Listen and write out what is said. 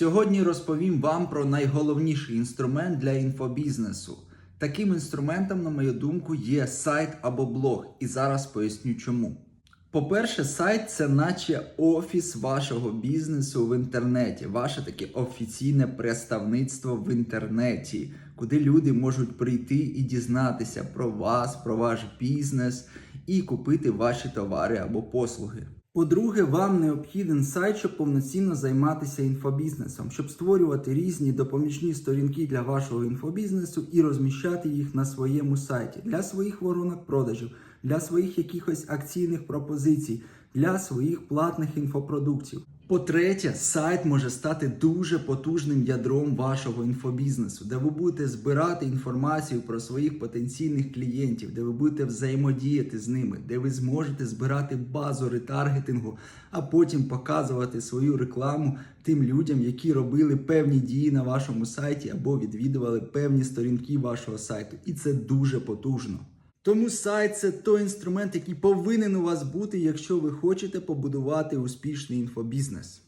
Сьогодні розповім вам про найголовніший інструмент для інфобізнесу. Таким інструментом, на мою думку, є сайт або блог, і зараз поясню чому. По-перше, сайт це наче офіс вашого бізнесу в інтернеті, ваше таке офіційне представництво в інтернеті, куди люди можуть прийти і дізнатися про вас, про ваш бізнес і купити ваші товари або послуги. По-друге, вам необхіден сайт, щоб повноцінно займатися інфобізнесом, щоб створювати різні допоміжні сторінки для вашого інфобізнесу і розміщати їх на своєму сайті для своїх воронок продажів, для своїх якихось акційних пропозицій, для своїх платних інфопродуктів. По-третє, сайт може стати дуже потужним ядром вашого інфобізнесу, де ви будете збирати інформацію про своїх потенційних клієнтів, де ви будете взаємодіяти з ними, де ви зможете збирати базу ретаргетингу, а потім показувати свою рекламу тим людям, які робили певні дії на вашому сайті або відвідували певні сторінки вашого сайту. І це дуже потужно. Тому сайт це той інструмент, який повинен у вас бути, якщо ви хочете побудувати успішний інфобізнес.